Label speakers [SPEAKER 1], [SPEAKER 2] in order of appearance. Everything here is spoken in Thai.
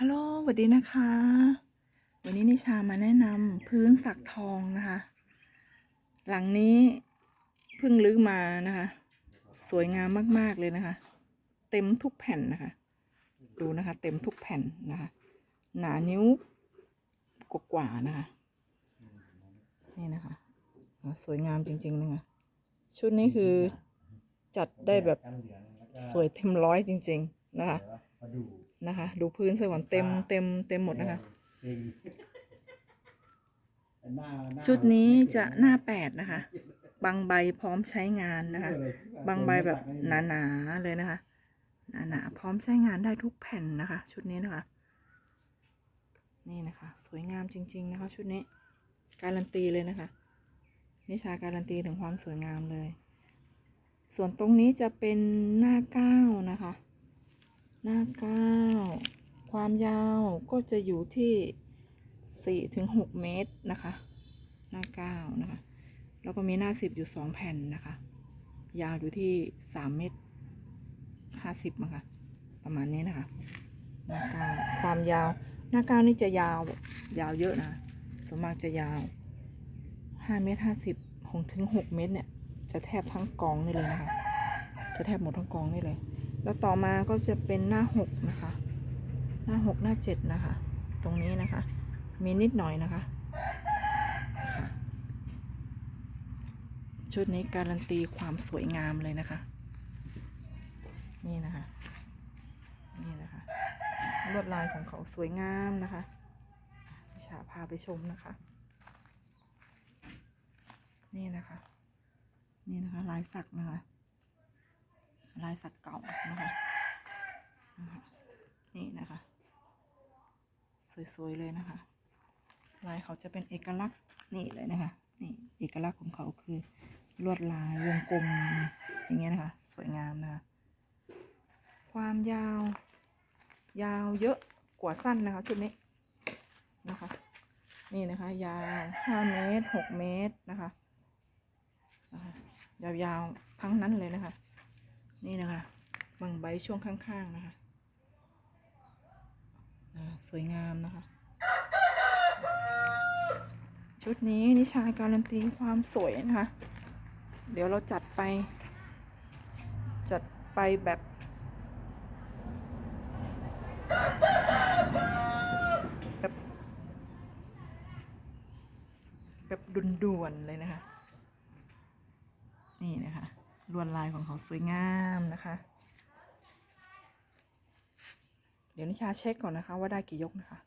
[SPEAKER 1] ฮัลโหลสวัสดีนะคะ วันนี้นิชามาแนะนำพื้นสักทองนะคะ หลังนี้เพิ่งรื้อมานะคะ สวยงามมาก ๆ เลยนะคะ เต็มทุกแผ่นนะคะ ดูนะคะ เต็มทุกแผ่นนะคะ หนานิ้วกว่านะคะ นี่นะคะ สวยงามจริง ๆ นะคะ ชุดนี้คือจัดได้แบบสวยเต็มร้อยจริง ๆ นะคะ นะคะ ดูพื้นสวรรค์เต็มเต็มเต็มหมดนะคะ
[SPEAKER 2] จริงหน้าหา
[SPEAKER 1] ชุดนี้จะหน้าแปดนะคะ บางใบพร้อมใช้งานนะคะ บางใบแบบหนาๆเลยนะคะ หนาๆพร้อมใช้งานได้ทุกแผ่นนะคะ ชุดนี้นะคะ นี่นะคะ สวยงามจริง ๆ นะคะ ชุดนี้ การันตีเลยนะคะ นิชาการันตีถึงความสวยงามเลย ส่วนตรงนี้จะเป็นหน้าเก้านะคะ หน้าเก้าความยาวก็จะอยู่ที่สี่ถึงหกเมตรนะคะ หน้าเก้านะคะแล้วก็มีหน้าสิบอยู่สองแผ่นนะคะ ยาวอยู่ที่สามเมตรห้าสิบมั้งคะประมาณนี้นะคะ หน้าเก้าความยาวหน้าเก้านี่จะยาวแบบยาวเยอะนะส่วนมากจะยาวห้าเมตรห้าสิบคงถึงหกเมตรเนี่ยจะแทบทั้งกองนี่เลยนะคะจะแทบหมดทั้งกองนี่เลย แล้วต่อมาก็จะเป็นหน้าหกนะคะ หน้าหกหน้าเจ็ดนะคะ ตรงนี้นะคะ มีนิดหน่อยนะคะค่ะชุดนี้การันตีความสวยงามเลยนะคะ นี่นะคะ นี่นะคะ ลวดลายของเขาสวยงามนะคะวิชาพาไปชมนะคะ นี่นะคะ นี่นะคะลายสักนะคะ ลายสักเก่านะคะนี่นะคะ สวยๆเลยนะคะ ลายเขาจะเป็นเอกลักษณ์นี่เลยนะคะนี่เอกลักษณ์ของเขาคือลวดลายวงกลมอย่างเงี้ยนะคะ สวยงามนะคะ ความยาว ยาวเยอะกว่าสั้นนะคะชุดนี้นะคะ นี่นะคะ ยาวห้าเมตรหกเมตรนะคะยาวๆทั้งนั้นเลยนะคะ นี่นะคะบางใบช่วงข้าง ๆ นะคะสวยงามนะคะ ชุดนี้นิชาการันตีความสวยนะคะ เดี๋ยวเราจัดไป จัดไปแบบแบบแบบด่วนๆเลยนะคะ ลวดลายของเขาสวยงามนะคะ เดี๋ยวนิชาเช็คก่อนนะคะว่าได้กี่ยกนะคะ